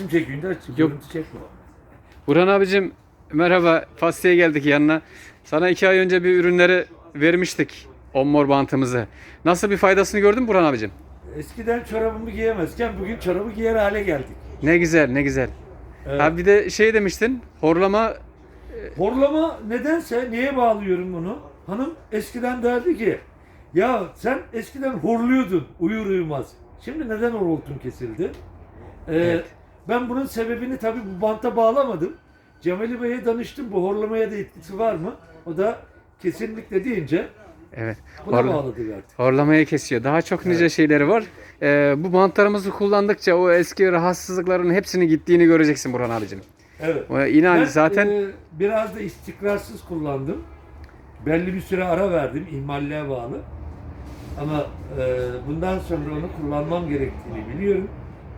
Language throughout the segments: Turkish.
Resim çekince aç. Yok. Görüntü çekme. Burhan abicim merhaba Fasya'ya geldik yanına. Sana iki ay önce bir ürünleri vermiştik. Onmor bantımızı. Nasıl bir faydasını gördün mü Burhan abicim? Eskiden çorabımı giyemezken bugün çorabı giyer hale geldik. Ne güzel ne güzel. Evet. Ha bir de şey demiştin horlama Horlama nedense niye bağlıyorum bunu? Hanım eskiden derdi ki ya sen eskiden horluyordun uyur uyumaz. Şimdi neden horultun kesildi? Ee, Evet. Ben bunun sebebini tabii bu banta bağlamadım. Cemali Bey'e danıştım bu horlamaya da etkisi var mı? O da kesinlikle deyince evet buna horla- bağladık artık. horlamayı kesiyor. Daha çok nice Evet. şeyleri var. Ee, bu bantlarımızı kullandıkça o eski rahatsızlıkların hepsini gittiğini göreceksin Burhan abicim. Evet. O İnan Ben, zaten e, biraz da istikrarsız kullandım. Belli bir süre ara verdim, ihmalliğe bağlı. Ama e, bundan sonra onu kullanmam gerektiğini biliyorum.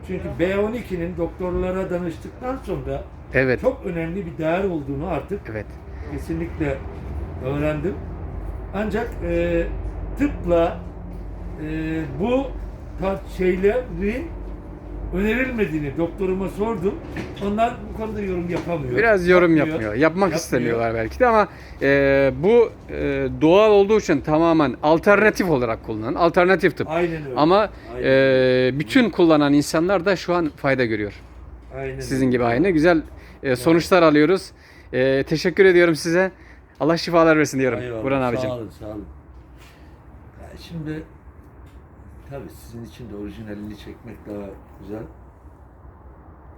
Çünkü B12'nin doktorlara danıştıktan sonra evet çok önemli bir değer olduğunu artık evet kesinlikle öğrendim. Ancak e, tıpla e, bu şeylerin önerilmediğini doktoruma sordum. Onlar bu konuda yorum yapamıyor. Biraz yorum Yapmıyor. yapmıyor. Yapmak Yapmıyor. istemiyorlar belki de ama e, bu e, doğal olduğu için tamamen alternatif olarak kullanılan alternatif tıp. Aynen öyle. Ama Aynen e, bütün kullanan insanlar da şu an fayda görüyor. Aynen Sizin gibi aynı güzel e, sonuçlar alıyoruz. E, teşekkür ediyorum size. Allah şifalar versin diyorum. Eyvallah, Burhan abicim. Sağ olun, sağ olun. Ya şimdi tabii sizin için de orijinalini çekmek daha güzel.